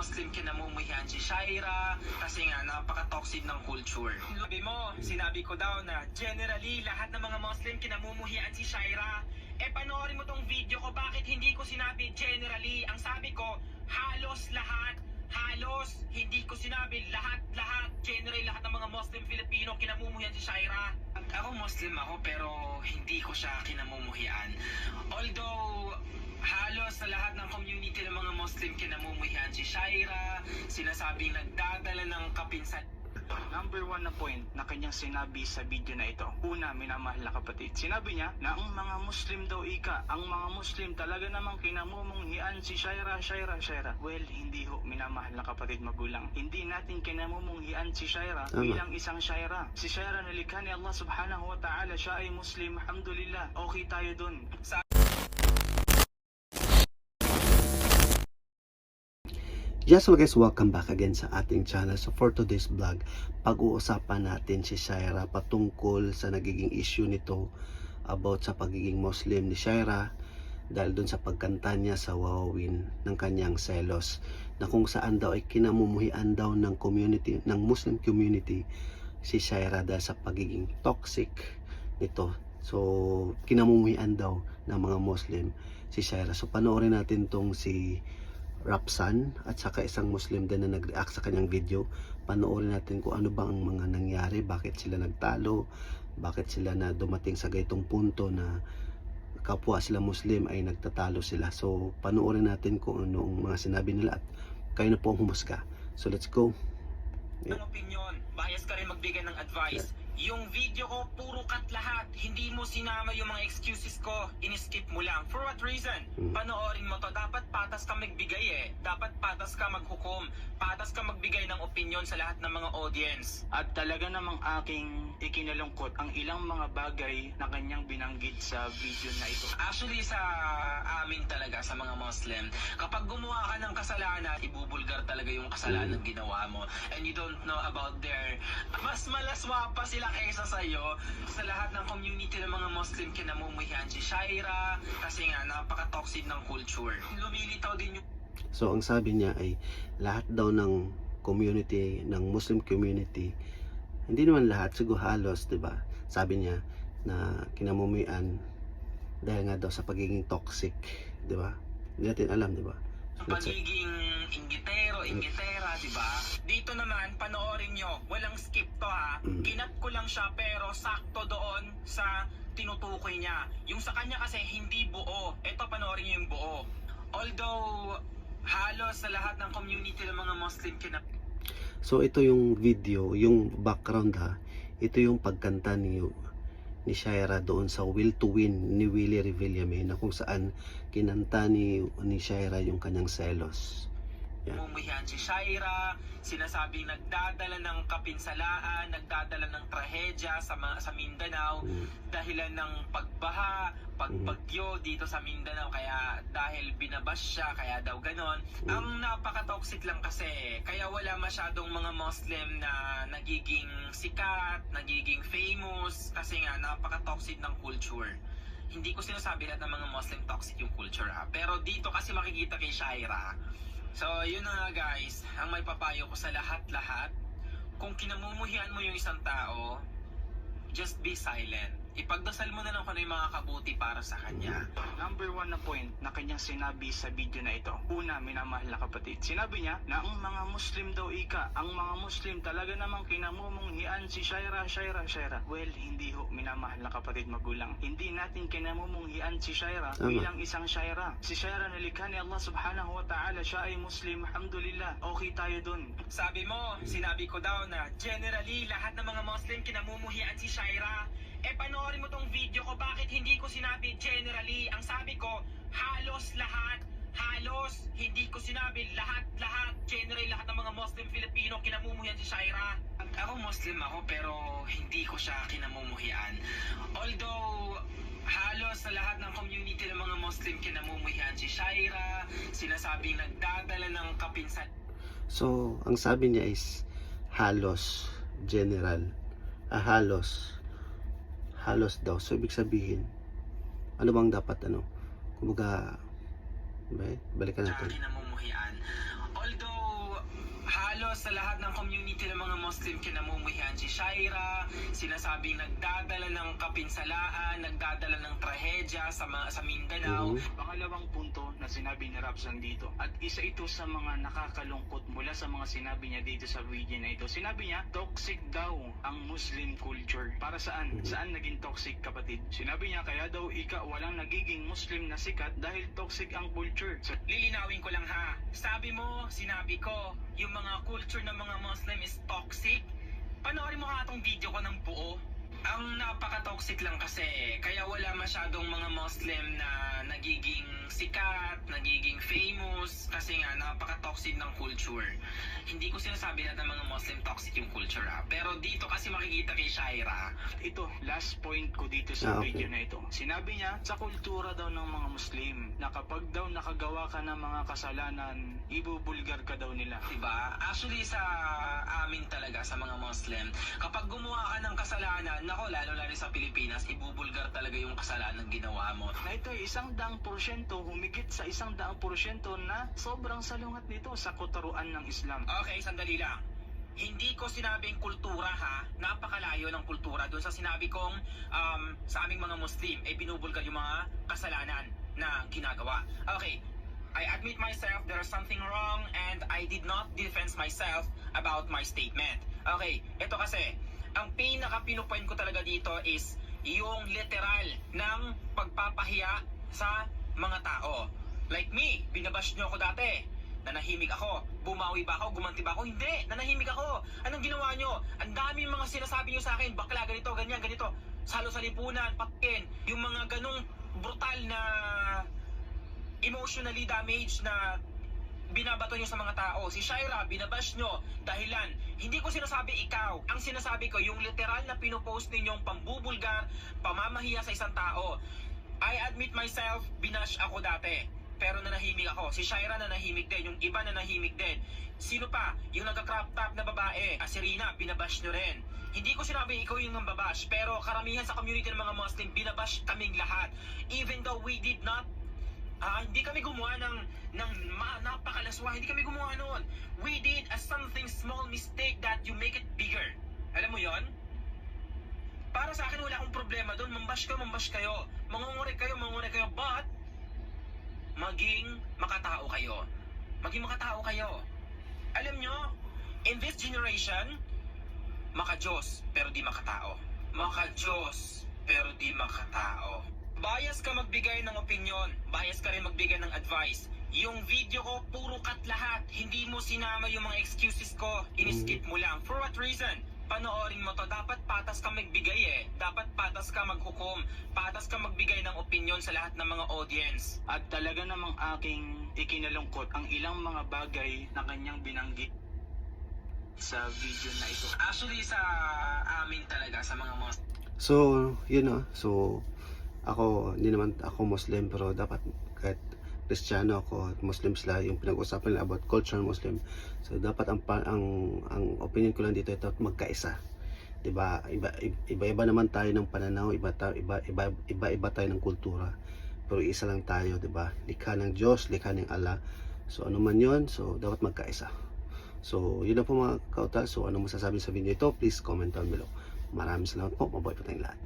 Muslim kinamumuhian si Shaira kasi nga napaka-toxic ng culture. Sabi mo, sinabi ko daw na generally lahat ng mga Muslim kinamumuhian si Shaira. Eh panoorin mo tong video ko, bakit hindi ko sinabi generally? Ang sabi ko, halos lahat Halos, hindi ko sinabi lahat-lahat, generally lahat ng mga Muslim Filipino kinamumuhian si Shaira. Ako Muslim ako pero hindi ko siya kinamumuhian. Although halos sa lahat ng community ng mga Muslim kinamumuhian si Shaira, sinasabing nagdadala ng kapinsan Number one na point na kanyang sinabi sa video na ito. Una, minamahal na kapatid. Sinabi niya na ang mga Muslim daw ika, ang mga Muslim talaga namang kinamumunghian si Shaira, Shaira, Shaira. Well, hindi ho, minamahal na kapatid magulang. Hindi natin kinamumunghian si Shaira Tama. bilang isang Shaira. Si Shaira nalikha ni Allah subhanahu wa ta'ala, siya ay Muslim, alhamdulillah. Okay tayo dun. Yes, so guys, welcome back again sa ating channel. So for today's vlog, pag-uusapan natin si Shaira patungkol sa nagiging issue nito about sa pagiging Muslim ni Shaira dahil dun sa pagkanta niya sa wawawin ng kanyang selos na kung saan daw ay kinamumuhian daw ng community, ng Muslim community si Shaira dahil sa pagiging toxic nito. So, kinamumuhian daw ng mga Muslim si Shaira. So, panoorin natin tong si Rapsan at saka isang Muslim din na nag-react sa kanyang video. Panoorin natin kung ano bang ang mga nangyari, bakit sila nagtalo, bakit sila na dumating sa gaytong punto na kapwa sila Muslim ay nagtatalo sila. So, panoorin natin kung ano ang mga sinabi nila at kayo na po ang humusga. So, let's go. ng opinion. Bias ka rin magbigay ng advice. Yung video ko, puro cut lahat. Hindi mo sinama yung mga excuses ko. In-skip mo lang. For what reason? Hmm. Panoorin mo to. Dapat patas ka magbigay eh. Dapat patas ka maghukom. Patas ka magbigay ng opinion sa lahat ng mga audience. At talaga namang aking ikinalungkot ang ilang mga bagay na kanyang binanggit sa video na ito. Actually, sa amin talaga, sa mga Muslim, kapag gumawa ka ng kasalanan, ibubulgar talaga yung kasalanan ginawa mo. And you don't know about their... Mas malaswa pa sila kaysa sa'yo. Sa lahat ng community ng mga Muslim, kinamumuhian si Shaira, kasi nga, napaka-toxic ng culture. Lumilitaw din yung So, ang sabi niya ay lahat daw ng community, ng Muslim community, hindi naman lahat, siguro halos, di ba? Sabi niya na kinamumuhian dahil nga daw sa pagiging toxic, di ba? Hindi natin alam, di ba? ang pagiging inggitero, inggitera, di ba? Dito naman, panoorin nyo, walang skip to ha. Mm. Kinat ko lang siya pero sakto doon sa tinutukoy niya. Yung sa kanya kasi hindi buo. Ito panoorin nyo yung buo. Although, halos sa lahat ng community ng mga Muslim kinap So, ito yung video, yung background ha. Ito yung pagkanta ni ni Shaira doon sa Will to Win ni Willie Revillame na kung saan kinanta ni, ni Shaira yung kanyang selos. Mumuhian si Shaira, sinasabing nagdadala ng kapinsalaan, nagdadala ng trahedya sa, mga, sa Mindanao Mm. dahilan ng pagbaha, pagbagyo dito sa Mindanao kaya dahil binabas siya kaya daw ganon. Mm. Ang napaka-toxic lang kasi kaya wala masyadong mga Muslim na nagiging sikat, nagiging famous kasi nga napaka-toxic ng culture. Hindi ko sinasabi lahat ng mga Muslim toxic yung culture ha. Pero dito kasi makikita kay Shaira. So yun na nga guys, ang may papayo ko sa lahat-lahat. Kung kinamumuhian mo yung isang tao, just be silent. Ipagdasal mo na lang kung ano yung mga kabuti para sa kanya. Number one na point na kanyang sinabi sa video na ito. Una, minamahal na kapatid. Sinabi niya na ang mga Muslim daw ika, ang mga Muslim talaga namang kinamumunghian si Shaira, Shaira, Shaira. Well, hindi ho, minamahal na kapatid magulang. Hindi natin kinamumunghian si Shaira Tama. bilang isang Shaira. Si Shaira nalikha ni Allah subhanahu wa ta'ala, siya ay Muslim, alhamdulillah. Okay tayo dun. Sabi mo, sinabi ko daw na generally lahat ng mga Muslim kinamumuhian si Shaira. Eh panoorin mo tong video ko, bakit hindi ko sinabi generally? Ang sabi ko, halos lahat, halos, hindi ko sinabi lahat-lahat, generally lahat ng mga Muslim Filipino kinamumuhian si Shaira. Ako Muslim ako pero hindi ko siya kinamumuhian. Although halos sa lahat ng community ng mga Muslim kinamumuhian si Shaira, sinasabing nagdadala ng kapinsan So, ang sabi niya is halos, general, ah, halos, halos daw. So, ibig sabihin, ano bang dapat ano? Kumbaga, ba, balikan natin. Although sa lahat ng community ng mga Muslim kinamumuhian si Shaira, sinasabing nagdadala ng kapinsalaan, nagdadala ng trahedya sa, mga, sa Mindanao. Mhm. Pangalawang punto na sinabi ni Rapsan dito at isa ito sa mga nakakalungkot mula sa mga sinabi niya dito sa video na ito. Sinabi niya, toxic daw ang Muslim culture. Para saan? Mhm. Saan naging toxic kapatid? Sinabi niya, kaya daw ika walang nagiging Muslim na sikat dahil toxic ang culture. So, Lilinawin ko lang ha. Sabi mo, sinabi ko, yung mga culture ng mga Muslim is toxic. Panoorin mo nga itong video ko. Ang napaka-toxic lang kasi, kaya wala masyadong mga Muslim na nagiging sikat, nagiging famous, kasi nga napaka-toxic ng culture. Hindi ko sinasabi na ng mga Muslim toxic yung culture ha. Pero dito kasi makikita kay Shaira, ito, last point ko dito sa Ah, okay. video na ito. Sinabi niya, sa kultura daw ng mga Muslim, na kapag daw nakagawa ka ng mga kasalanan, ibubulgar ka daw nila. Diba? Actually sa amin talaga sa mga Muslim, kapag gumawa ka ng kasalanan, nako lalo lalo sa Pilipinas, ibubulgar talaga yung kasalanan ginawa mo. Na ito ay isang daang porsyento, humigit sa isang daang porsyento na sobrang salungat nito sa kutaruan ng Islam. Okay, sandali lang. Hindi ko sinabing kultura ha, napakalayo ng kultura doon sa sinabi kong um, sa aming mga Muslim, eh binubulgar yung mga kasalanan na ginagawa. Okay, I admit myself there is something wrong and I did not defense myself about my statement. Okay, ito kasi, ang pinaka pinupoint ko talaga dito is yung literal ng pagpapahiya sa mga tao. Like me, binabash nyo ako dati. Nanahimik ako. Bumawi ba ako? Gumanti ba ako? Hindi! Nanahimik ako. Anong ginawa nyo? Ang dami mga sinasabi nyo sa akin. Bakla, ganito, ganyan, ganito. Salo sa lipunan, patkin. Yung mga ganong brutal na emotionally damaged na binabato nyo sa mga tao. Si Shaira, binabash nyo. Dahilan, hindi ko sinasabi ikaw. Ang sinasabi ko, yung literal na pinopost ninyong pambubulgar, pamamahiya sa isang tao. I admit myself, binash ako dati. Pero nanahimik ako. Si Shaira nanahimik din. Yung iba nanahimik din. Sino pa? Yung nagka-crop top na babae. Ah, si Rina, binabash nyo rin. Hindi ko sinabi ikaw yung mambabash. Pero karamihan sa community ng mga Muslim, binabash kaming lahat. Even though we did not Ah, hindi kami gumawa ng ng ma, napakalaswa. Hindi kami gumawa noon. We did a something small mistake that you make it bigger. Alam mo 'yon? Para sa akin wala akong problema doon. Mambash ka, mambash kayo. Mangunguri kayo, mangunguri kayo. But maging makatao kayo. Maging makatao kayo. Alam nyo, in this generation, maka-Diyos, pero di makatao. Maka-Diyos, pero di makatao. Bias ka magbigay ng opinion, bias ka rin magbigay ng advice. Yung video ko, puro cut lahat. Hindi mo sinama yung mga excuses ko. Iniskip mo lang. For what reason? Panoorin mo to. Dapat patas ka magbigay eh. Dapat patas ka maghukom. Patas ka magbigay ng opinion sa lahat ng mga audience. At talaga namang aking ikinalungkot ang ilang mga bagay na kanyang binanggit sa video na ito. Actually, sa amin talaga, sa mga mga So, yun know, so ako, hindi naman ako Muslim pero dapat kahit Kristiyano ako Muslim sila yung pinag-usapan nila about culture Muslim. So dapat ang ang ang opinion ko lang dito ito magkaisa. 'Di ba? Iba iba-iba naman tayo ng pananaw, iba ta, iba iba iba-iba tayo ng kultura. Pero isa lang tayo, 'di ba? Likha ng Diyos, likha ng Allah. So ano man 'yon, so dapat magkaisa. So, yun na po mga kautal. So, ano masasabi sa video ito? Please comment down below. Maraming salamat po. Mabuhay po tayong lahat.